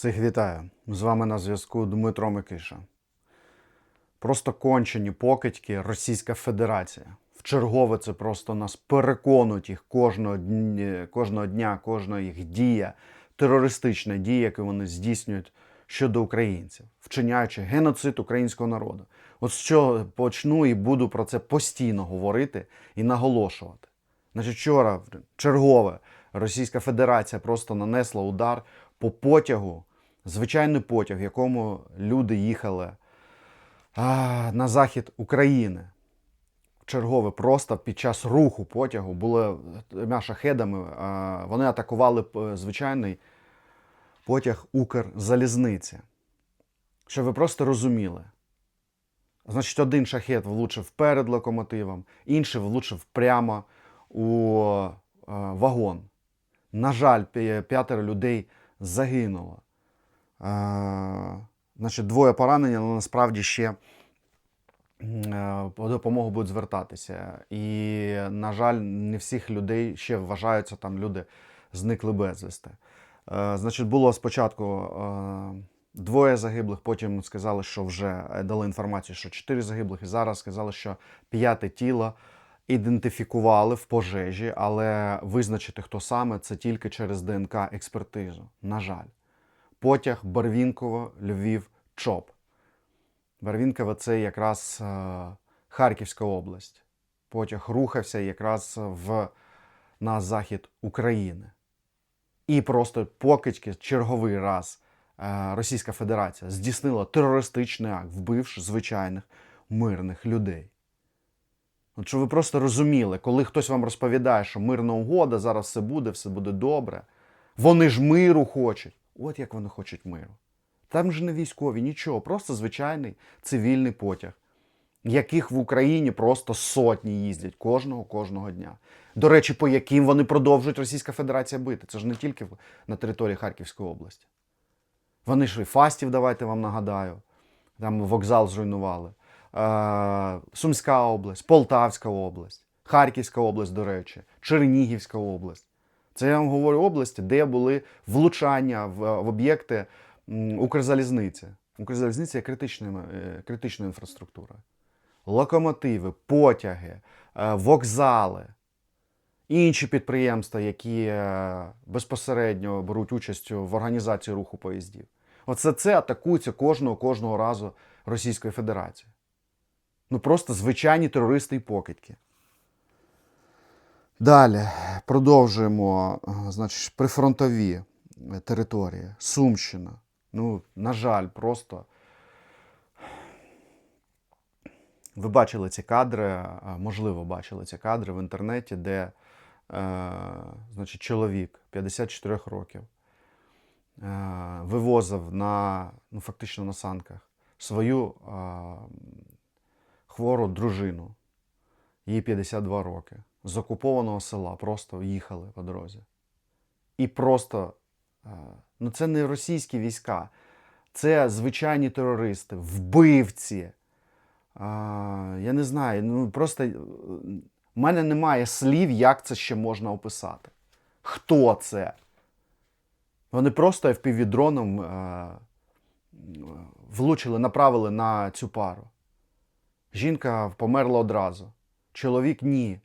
Всіх вітаю! З вами на зв'язку Дмитро Микиша. Просто кончені покидьки Російська Федерація. Вчергове це просто нас переконують їх кожного дня, кожного дня, кожна їх дія, терористична дія, яку вони здійснюють щодо українців, вчиняючи геноцид українського народу. От що почну і буду про це постійно говорити і наголошувати. Значить, вчора чергове Російська Федерація просто нанесла удар по потягу, звичайний потяг, в якому люди їхали а, на захід України. Чергове просто під час руху потягу були шахедами. а, Вони атакували е, звичайний потяг Укрзалізниці. Щоб ви просто розуміли. Значить, один шахет влучив перед локомотивом, інший влучив прямо у е, вагон. На жаль, п'ятеро людей загинуло. Е, Значить, двоє поранені, але насправді ще е, по допомогу будуть звертатися. І, на жаль, не всіх людей ще вважаються там люди зникли безвісти. Е, Значить, було спочатку е, двоє загиблих, потім сказали, що вже е, дали інформацію, що чотири загиблих, і зараз сказали, що п'яте тіло ідентифікували в пожежі, але визначити, хто саме, це тільки через ДНК експертизу. На жаль. Потяг Барвінково, Львів, ЧОП. Барвінково це якраз е, Харківська область. Потяг рухався якраз в, на захід України. І просто покидьки черговий раз е, Російська Федерація здійснила терористичний акт, вбивши звичайних мирних людей. От щоб ви просто розуміли, коли хтось вам розповідає, що мирна угода, зараз все буде, все буде добре. Вони ж миру хочуть. От як вони хочуть миру. Там ж не військові, нічого, просто звичайний цивільний потяг, яких в Україні просто сотні їздять кожного кожного дня. До речі, по яким вони продовжують Російська Федерація бити. Це ж не тільки на території Харківської області. Вони ж і Фастів, давайте вам нагадаю. Там вокзал зруйнували. Е, Сумська область, Полтавська область, Харківська область, до речі, Чернігівська область. Це я вам говорю області, де були влучання в, в об'єкти Укрзалізниці. Укрзалізниця є критичною, е, критичною інфраструктурою. Локомотиви, потяги, е, вокзали, інші підприємства, які е, безпосередньо беруть участь в організації руху поїздів. Оце це атакується кожного кожного разу Російською Федерацією. Ну просто звичайні терористи і покидьки. Далі продовжуємо, е, значить, прифронтові е, території. Сумщина. Ну, на жаль, просто. Ви бачили ці кадри, можливо, бачили ці кадри в інтернеті, де е, значить, чоловік 54 років е, вивозив на, ну, фактично на санках свою е, хвору дружину. Їй 52 роки. З окупованого села просто їхали по дорозі. І просто, е, ну це не російські війська, це звичайні терористи, вбивці. Я не знаю, ну просто е, в мене немає слів, як це ще можна описати. Хто це? Вони просто FPV-дроном е, влучили, направили на цю пару. Жінка померла одразу. Чоловік ні.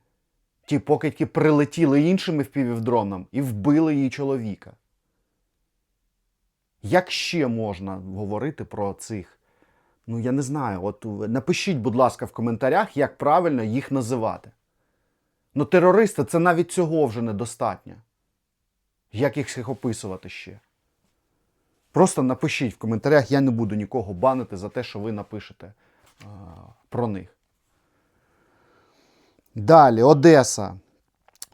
Ті покидьки прилетіли іншими впівдроном і вбили її чоловіка. Як ще можна говорити про цих? Ну, я не знаю. От е, напишіть, будь ласка, в коментарях, як правильно їх називати. Ну, терористи це навіть цього вже недостатньо. Як їх описувати ще? Просто напишіть в коментарях, я не буду нікого банити за те, що ви напишете а, про них. Далі, Одеса.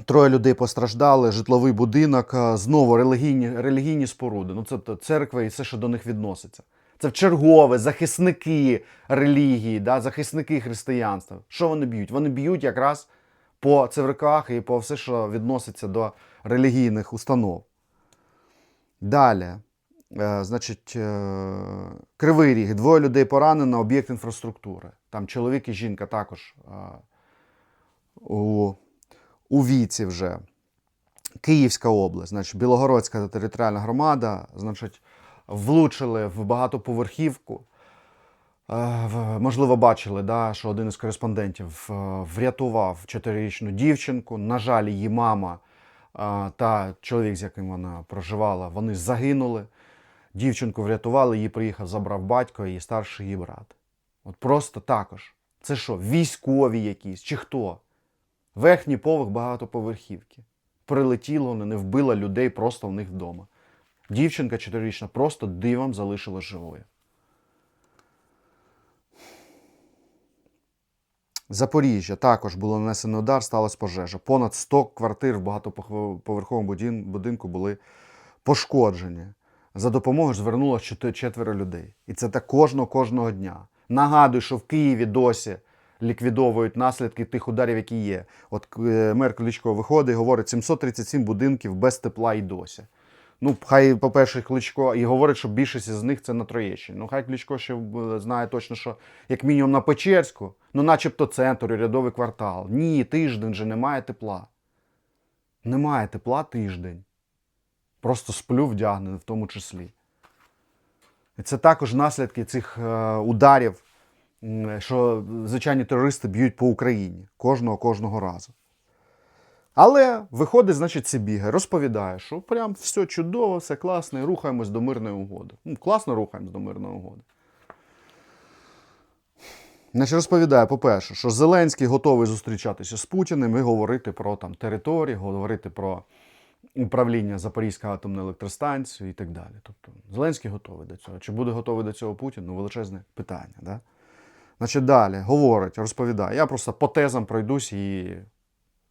Троє людей постраждали, житловий будинок, знову релігійні, релігійні споруди. Ну, це т- церква і все, що до них відноситься. Це в чергове захисники релігії, да, захисники християнства. Що вони б'ють? Вони б'ють якраз по церквах і по все, що відноситься до релігійних установ. Далі. Е, значить, е, Кривий Ріг. Двоє людей поранено, об'єкт інфраструктури. Там чоловік і жінка також е, у віці вже. Київська область, значить, Білогородська територіальна громада, значить, влучили в багатоповерхівку. Е, Можливо, бачили, да, що один із кореспондентів е, врятував чотирирічну дівчинку. На жаль, її мама е, та чоловік, з яким вона проживала, вони загинули. Дівчинку врятували, її приїхав, забрав батько і старший її брат. От просто також. Це що, військові якісь чи хто? Верхній поверх багатоповерхівки. Прилетіло, воно не вбило людей просто в них вдома. Дівчинка чотирирічна просто дивом залишилась живою. Запоріжжя також було нанесено удар, сталася пожежа. Понад 100 квартир в багатоповерховому будинку були пошкоджені. За допомогою звернулося четверо людей. І це так кожного кожного дня. Нагадую, що в Києві досі ліквідовують наслідки тих ударів, які є. От е, мер Кличко виходить і говорить: 737 будинків без тепла і досі. Ну, хай, по-перше, Кличко і говорить, що більшість з них це на Троєщині. Ну, хай Кличко ще е, знає точно, що як мінімум на Печерську, ну, начебто центр, урядовий квартал. Ні, тиждень же немає тепла. Немає тепла тиждень. Просто сплю вдягнений в тому числі. І це також наслідки цих е, ударів, що звичайні терористи б'ють по Україні кожного кожного разу. Але виходить, значить, Сибіга, розповідає, що прям все чудово, все класно, і рухаємось до мирної угоди. Ну, класно рухаємось до мирної угоди. Значить, розповідає, по-перше, що Зеленський готовий зустрічатися з Путіним і говорити про там, території, говорити про управління Запорізькою атомною електростанцією і так далі. Тобто Зеленський готовий до цього. Чи буде готовий до цього Путін? Ну, величезне питання. Да? Значить, далі говорить, розповідає. Я просто по тезам пройдусь і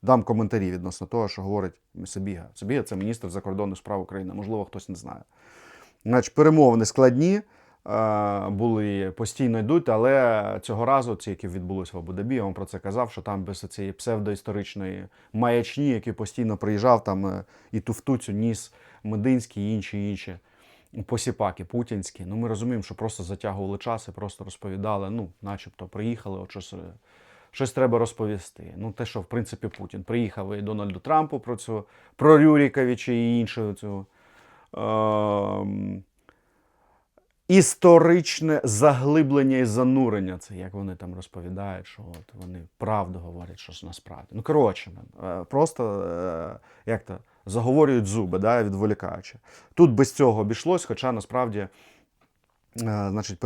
дам коментарі відносно того, що говорить Сабіга. Сабіга це міністр закордонних справ України. Можливо, хтось не знає. Значить, перемовини складні. е, Були постійно йдуть, але цього разу, ці, які відбулися в Абу-Дабі, я вам про це казав, що там без цієї псевдоісторичної маячні, який постійно приїжджав, там е, і туфтуцю ніс Мединський, і інші інші посіпаки путінські. Ну ми розуміємо, що просто затягували час і просто розповідали, ну, начебто, приїхали, от щось, е, щось треба розповісти. Ну, те, що в принципі Путін приїхав і Дональду Трампу про цю, про Рюріковича і іншу цю. Ем, історичне заглиблення і занурення. Це як вони там розповідають, що от вони правду говорять, що насправді. Ну, коротше, е, просто е, як то заговорюють зуби, да, відволікаючи. Тут без цього обійшлось, хоча насправді. е, Значить,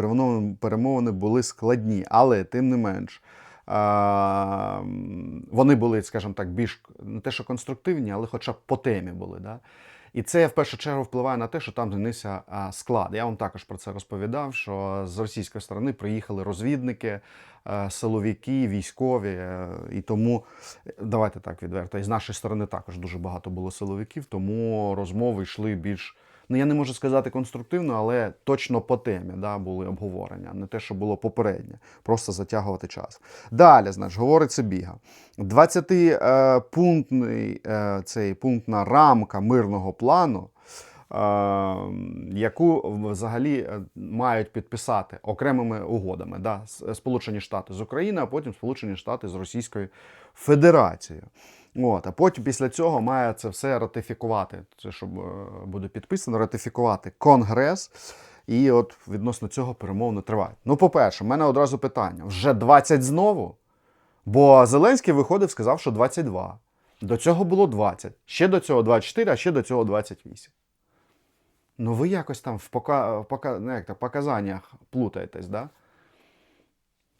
перемовини, були складні, але тим не менш, е, вони були, скажімо так, більш не те, що конструктивні, але хоча б по темі були. Да? І це в першу чергу впливає на те, що там змінився склад. Я вам також про це розповідав, що з російської сторони приїхали розвідники, е, силовики, військові. е, І тому е, давайте так відверто. І з нашої сторони також дуже багато було силовиків, тому розмови йшли більш. Ну, я не можу сказати конструктивно, але точно по темі да, були обговорення, не те, що було попереднє, просто затягувати час. Далі, значить, говориться біга. 20-пунктний е, цей пунктна рамка мирного плану, яку взагалі е, мають підписати окремими угодами. Да, Сполучені Штати з України, а потім Сполучені Штати з Російською Федерацією. От, а потім після цього має це все ратифікувати. Це щоб е, буде підписано, ратифікувати Конгрес. І от відносно цього перемовини тривають. Ну, по-перше, в мене одразу питання: вже 20 знову? Бо Зеленський виходив, сказав, що 22. До цього було 20. Ще до цього 24, а ще до цього 28. Ну, ви якось там в пока, пока, ну, як то, показаннях плутаєтесь, да?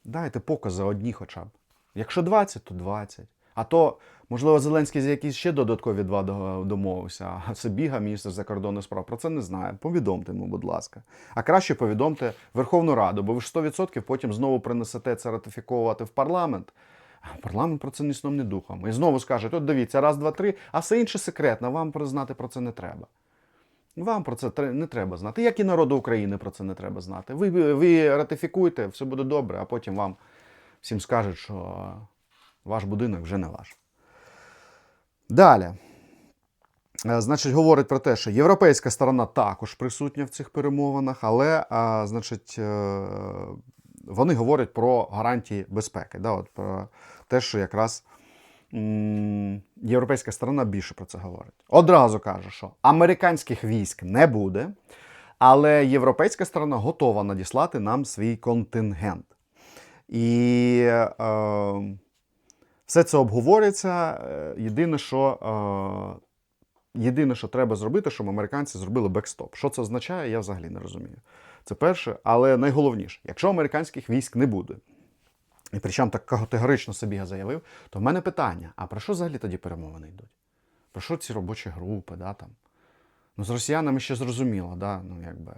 Дайте покази одні хоча б. Якщо 20, то 20. А то, можливо, Зеленський якісь ще додаткові два домовився, а Сибіга, міністр закордонних справ, про це не знає. Повідомте йому, будь ласка. А краще повідомте Верховну Раду, бо ви ж 100% потім знову принесете це ратифіковувати в парламент. А Парламент про це ні сном, ні духом. І знову скажуть: от дивіться, раз, два, три, а все інше секретно, вам про- знати про це не треба. Вам про це не треба знати. Як і народу України про це не треба знати. Ви, ви ратифікуйте, все буде добре, а потім вам всім скажуть, що ваш будинок вже не ваш. Далі. Е, Значить, говорить про те, що європейська сторона також присутня в цих перемовинах, але а, значить, е, вони говорять про гарантії безпеки. Да, от про те, що якраз європейська сторона більше про це говорить. Одразу каже, що американських військ не буде. Але європейська сторона готова надіслати нам свій контингент. І е, все це обговорюється. Е, Єдине, що, е, єдине, що треба зробити, щоб американці зробили бекстоп. Що це означає, я взагалі не розумію. Це перше, але найголовніше, якщо американських військ не буде, і причому так категорично собі я заявив, то в мене питання: а про що взагалі тоді перемовини йдуть? Про що ці робочі групи? Да, там? Ну, з росіянами ще зрозуміло, да? ну, якби.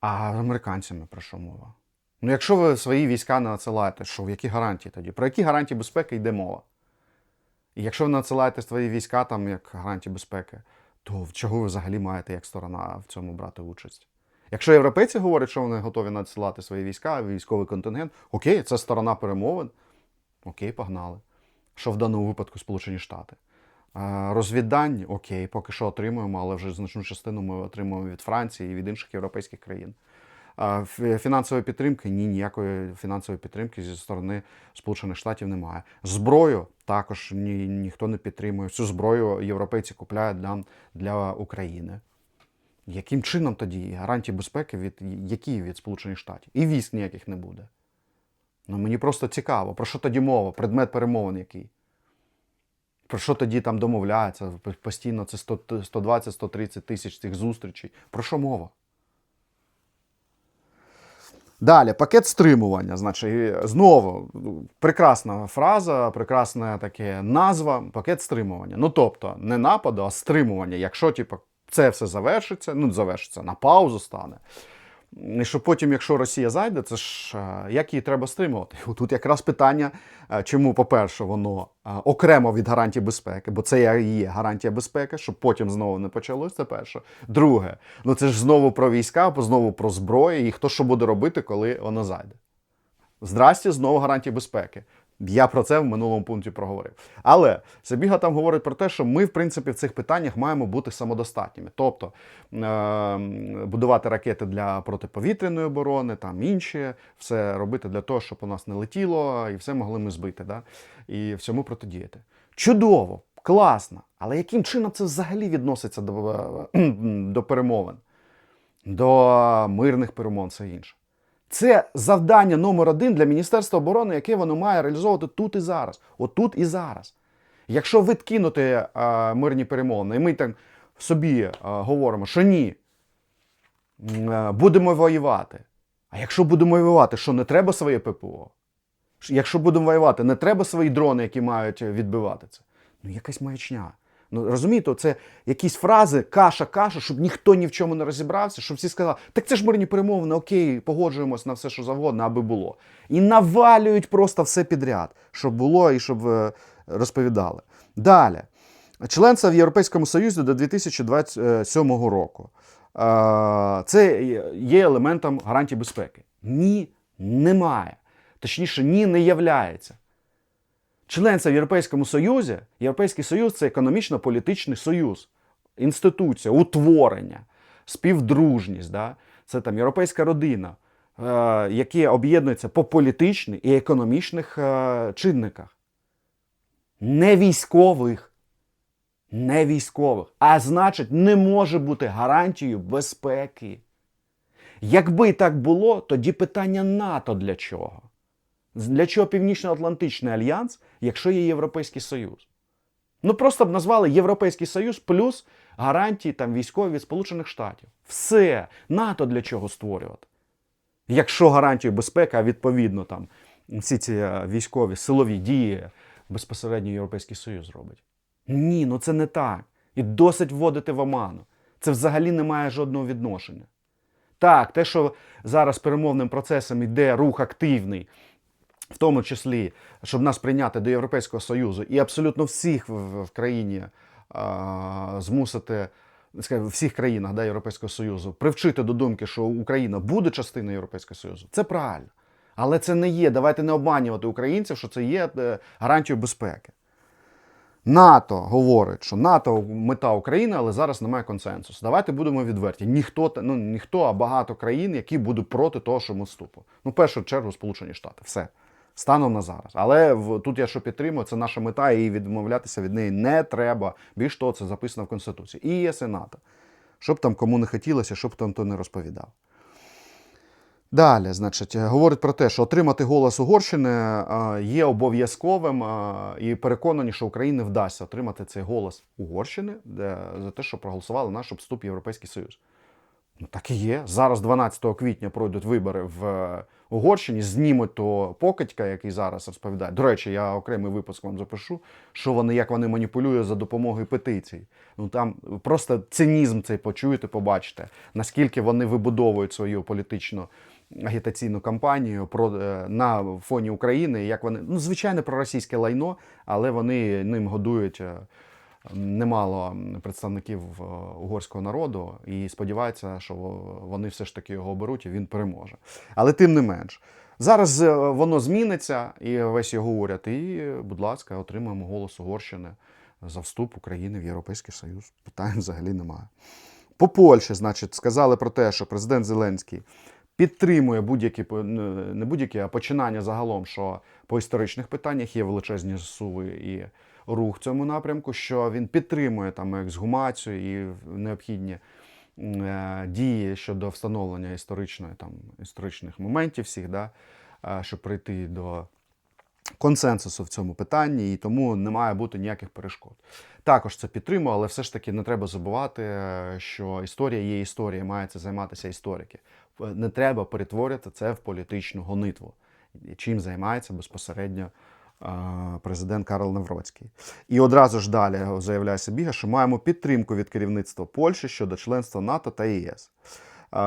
а з американцями про що мова? Ну, якщо ви свої війська не надсилаєте, що в які гарантії тоді? Про які гарантії безпеки йде мова? І якщо ви надсилаєте свої війська там як гарантії безпеки, то чого ви взагалі маєте як сторона в цьому брати участь? Якщо європейці говорять, що вони готові надсилати свої війська, військовий контингент, окей, це сторона перемовин. Окей, погнали. Що в даному випадку Сполучені Штати. Розвіддань, окей, поки що отримуємо, але вже значну частину ми отримуємо від Франції і від інших європейських країн. Фінансової підтримки ні, ніякої фінансової підтримки зі сторони Сполучених Штатів немає. Зброю також ні, ніхто не підтримує. Всю зброю європейці купляють для, для України. Яким чином тоді гарантії безпеки від які від Сполучених Штатів? І військ ніяких не буде. Ну мені просто цікаво, про що тоді мова, предмет перемовин який? Про що тоді там домовляються? Постійно це 120-130 тисяч цих зустрічей. Про що мова? Далі, пакет стримування. Значить, знову ну, прекрасна фраза, прекрасна таке назва пакет стримування. Ну тобто, не нападу, а стримування. Якщо типу, це все завершиться, ну завершиться, на паузу стане. І що потім, якщо Росія зайде, це ж е, як її треба стримувати? Тут якраз питання, е, чому, по-перше, воно е, окремо від гарантій безпеки, бо це є гарантія безпеки, щоб потім знову не почалось. Це перше. Друге, ну це ж знову про війська, знову про зброю, і хто що буде робити, коли воно зайде. Здрасті, знову гарантії безпеки. Я про це в минулому пункті проговорив. Але Забіга там говорить про те, що ми, в принципі, в цих питаннях маємо бути самодостатніми. Тобто е- будувати ракети для протиповітряної оборони, там інші, все робити для того, щоб у нас не летіло, і все могли ми збити. Да? І всьому протидіяти. Чудово, класно. Але яким чином це взагалі відноситься до, до перемовин, до мирних перемовин, все інше? Це завдання номер один для Міністерства оборони, яке воно має реалізовувати тут і зараз. Отут і зараз. Якщо ви кинути е, мирні перемовини, і ми так собі е, говоримо, що ні, е, будемо воювати. А якщо будемо воювати, що не треба своє ППО? Якщо будемо воювати, не треба свої дрони, які мають відбивати це. Ну, якась маячня. Ну, розумієте, це якісь фрази, каша, каша, щоб ніхто ні в чому не розібрався, щоб всі сказали, так це ж мирні перемовини, окей, погоджуємось на все, що завгодно, аби було. І навалюють просто все підряд, щоб було і щоб е, розповідали. Далі. Членство в Європейському Союзі до 2027 року. Е, Це є елементом гарантії безпеки. Ні, немає. Точніше, ні, не являється. Членство в Європейському Союзі, Європейський Союз це економічно-політичний союз, інституція, утворення, співдружність. Да? Це там європейська родина, е, які об'єднуються по політичних і економічних е, чинниках. Не військових. Не військових. А значить, не може бути гарантією безпеки. Якби так було, тоді питання НАТО для чого? Для чого Північно-Атлантичний альянс, якщо є Європейський Союз? Ну просто б назвали Європейський Союз плюс гарантії там військові від Сполучених Штатів. Все. НАТО для чого створювати? Якщо гарантію безпеки, а відповідно там всі ці е, військові силові дії безпосередньо Європейський Союз робить. Ні, ну це не так. І досить вводити в оману. Це взагалі не має жодного відношення. Так, те, що зараз перемовним процесом йде рух активний, в тому числі, щоб нас прийняти до Європейського Союзу і абсолютно всіх в, в країні а, змусити, в всіх країнах да, Європейського Союзу привчити до думки, що Україна буде частиною Європейського Союзу. Це правильно. Але це не є. Давайте не обманювати українців, що це є е, гарантією безпеки. НАТО говорить, що НАТО мета України, але зараз немає консенсусу. Давайте будемо відверті. Ніхто ну ніхто, а багато країн, які будуть проти того, що ми вступу. Ну, в першу чергу, Сполучені Штати. Все. Станом на зараз. Але в, тут я що підтримую, це наша мета, і відмовлятися від неї не треба. Більш того, це записано в Конституції. І ЄС, і. Щоб там кому не хотілося, щоб там то не розповідав. Далі, значить, говорить про те, що отримати голос Угорщини є обов'язковим і переконані, що Україні вдасться отримати цей голос Угорщини за те, що проголосували наш вступ в Європейський Союз. Ну так і є. Зараз, 12 квітня, пройдуть вибори в Угорщині, знімуть то покидька, який зараз розповідає. До речі, я окремий випуск вам запишу, що вони, як вони маніпулюють за допомогою петицій. Ну там просто цинізм цей почуєте, побачите, наскільки вони вибудовують свою політичну агітаційну кампанію про е, на фоні України, як вони ну звичайно про російське лайно, але вони ним годують. Немало представників е, угорського народу і сподіваються, що вони все ж таки його оберуть і він переможе. Але тим не менш, зараз е, воно зміниться і весь його уряд. І, будь ласка, отримаємо голос Угорщини за вступ України в Європейський Союз. Питань взагалі немає. По Польщі, значить, сказали про те, що президент Зеленський підтримує будь-які не будь-які, а починання загалом, що по історичних питаннях є величезні зсуви і рух цьому напрямку, що він підтримує там ексгумацію і необхідні е, дії щодо встановлення історичної там історичних моментів всіх, да, е, щоб прийти до консенсусу в цьому питанні, і тому не має бути ніяких перешкод. Також це підтримую, але все ж таки не треба забувати, е, що історія є історія, мається займатися історики. Е, Не треба перетворити це в політичну гонитву, чим займається безпосередньо президент Карл Навроцький. І одразу ж далі заявляє Сибіга, що маємо підтримку від керівництва Польщі щодо членства НАТО та ЄС,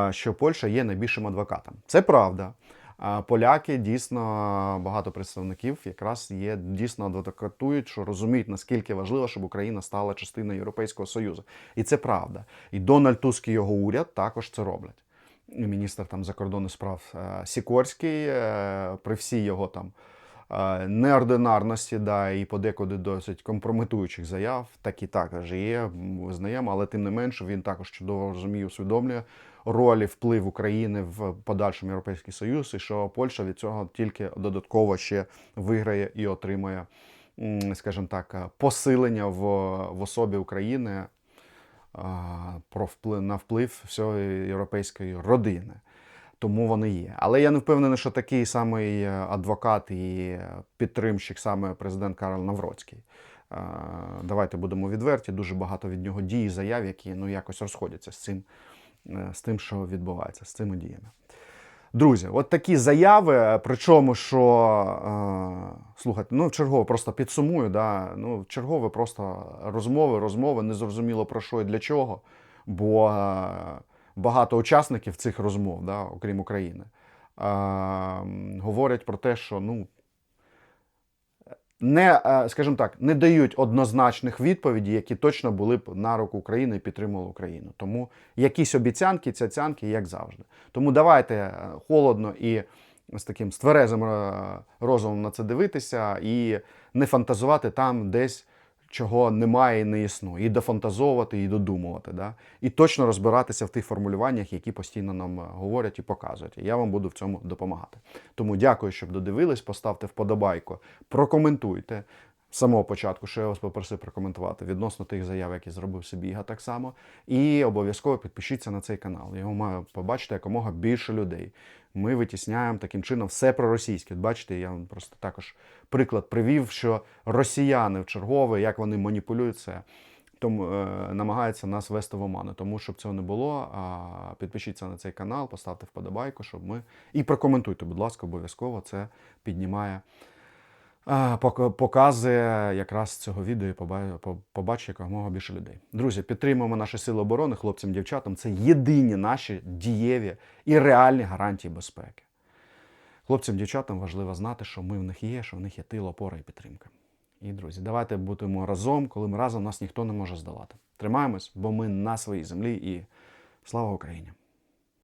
що Польща є найбільшим адвокатом. Це правда. Поляки дійсно багато представників якраз є дійсно адвокатують, що розуміють наскільки важливо, щоб Україна стала частиною Європейського Союзу. І це правда. І Дональд Туск і його уряд також це роблять. Міністр там закордонних справ е, Сікорський, е, при всій його там неординарності, да, і подекуди досить компрометуючих заяв, так і також є, визнаємо, але тим не менше він також чудово розуміє, усвідомлює роль і вплив України в подальшому Європейський Союз, і що Польща від цього тільки додатково ще виграє і отримає, скажімо так, посилення в, в особі України про вплив на вплив всієї європейської родини. Тому вони є. Але я не впевнений, що такий самий е, адвокат і підтримщик саме президент Карл Навроцький. Давайте будемо відверті. Дуже багато від нього дій і заяв, які ну якось розходяться з цим, е, з тим, що відбувається, з цими діями. Друзі, от такі заяви. Причому, що е, слухайте, ну чергово просто підсумую. Да, ну, чергове просто розмови, розмови, незрозуміло про що і для чого. Бо е, багато учасників цих розмов, да, окрім України, говорять про те, що ну. Не, е, скажімо так, не дають однозначних відповідей, які точно були б на руку України і підтримували Україну. Тому якісь обіцянки, цяцянки, як завжди. Тому давайте е, холодно і з таким з тверезим е, розумом на це дивитися і не фантазувати там десь. Чого немає і не існує, і дофантазовувати, і додумувати, да? і точно розбиратися в тих формулюваннях, які постійно нам е, говорять і показують. І я вам буду в цьому допомагати. Тому дякую, щоб додивились. Поставте вподобайку, прокоментуйте з самого початку, що я вас попросив прокоментувати відносно тих заяв, які зробив Сибіга так само. І обов'язково підпишіться на цей канал. Його має побачити якомога більше людей. Ми витісняємо таким чином все проросійське. Бачите, я вам просто також приклад привів, що росіяни в чергове, як вони маніпулюють це, тому е, намагаються нас вести в оману. Тому щоб цього не було, а, підпишіться на цей канал, поставте вподобайку, щоб ми. І прокоментуйте, будь ласка, обов'язково це піднімає. А, пок- Показує якраз цього відео і поба- побачить якомога більше людей. Друзі, підтримуємо наші сили оборони, хлопцям, дівчатам. Це єдині наші дієві і реальні гарантії безпеки. Хлопцям, дівчатам важливо знати, що ми в них є, що в них є тил, опора і підтримка. І, друзі, давайте будемо разом, коли ми разом нас ніхто не може здолати. Тримаємось, бо ми на своїй землі і слава Україні!